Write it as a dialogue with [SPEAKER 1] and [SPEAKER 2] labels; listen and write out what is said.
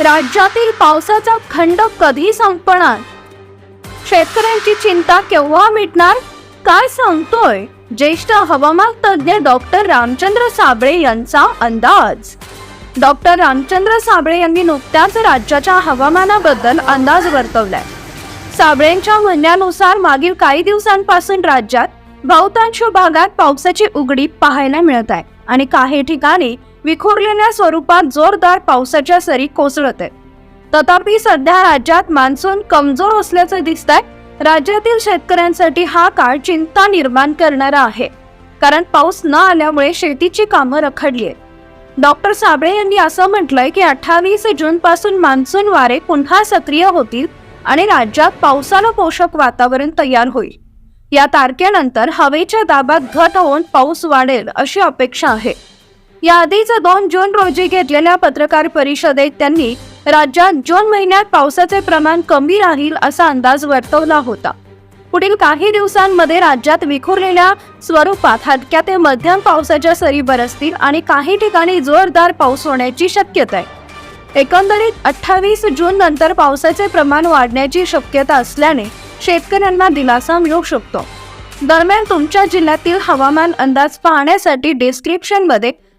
[SPEAKER 1] राज्यातील पावसाचा खंड कधी संपणार? शेतकऱ्यांची चिंता केव्हा मिटणार? काय सांगतोय? ज्येष्ठ हवामान तज्ज्ञ डॉक्टर रामचंद्र साबळे यांचा अंदाज. डॉक्टर रामचंद्र साबळे यांनी नुकत्याच राज्याच्या हवामानाबद्दल अंदाज वर्तवलाय. साबळेंच्या म्हणण्यानुसार मागील काही दिवसांपासून राज्यात बहुतांश भागात पावसाची उघडी पाहायला मिळत आहे आणि काही ठिकाणी विखुरलेल्या स्वरूपात जोरदार पावसाच्या सरी कोसळत आहेत तथापि सध्या राज्यात मान्सून कमजोर असल्याचं दिसत आहे राज्यातील शेतकऱ्यांसाठी हा काळ चिंता निर्माण करणारा आहे. कारण पाऊस न आल्यामुळे शेतीची कामं रखडली आहेत डॉक्टर साबळे यांनी असं म्हटलंय की अठ्ठावीस जून पासून मान्सून वारे पुन्हा सक्रिय होतील आणि राज्यात पावसाला पोषक वातावरण तयार होईल. या तारखेनंतर हवेच्या दाबात घट होऊन पाऊस वाढेल अशी अपेक्षा आहे. याआधीच दोन जून रोजी घेतलेल्या पत्रकार परिषदेत त्यांनी राज्यात जून महिन्यात पावसाचे प्रमाण कमी राहील असा अंदाज वर्तवला होता. पुढील काही दिवसांमध्ये राज्यात विखुरलेल्या स्वरूपात हलक्या ते मध्यम पावसाच्या सरी बरसतील आणि काही ठिकाणी जोरदार पाऊस होण्याची शक्यता आहे. एकंदरीत अठ्ठावीस जून नंतर पावसाचे प्रमाण वाढण्याची शक्यता असल्याने शेतकऱ्यांना दिलासा मिळू शकतो. दरम्यान तुमच्या जिल्ह्यातील हवामान अंदाज पाहण्यासाठी डिस्क्रिप्शनमध्ये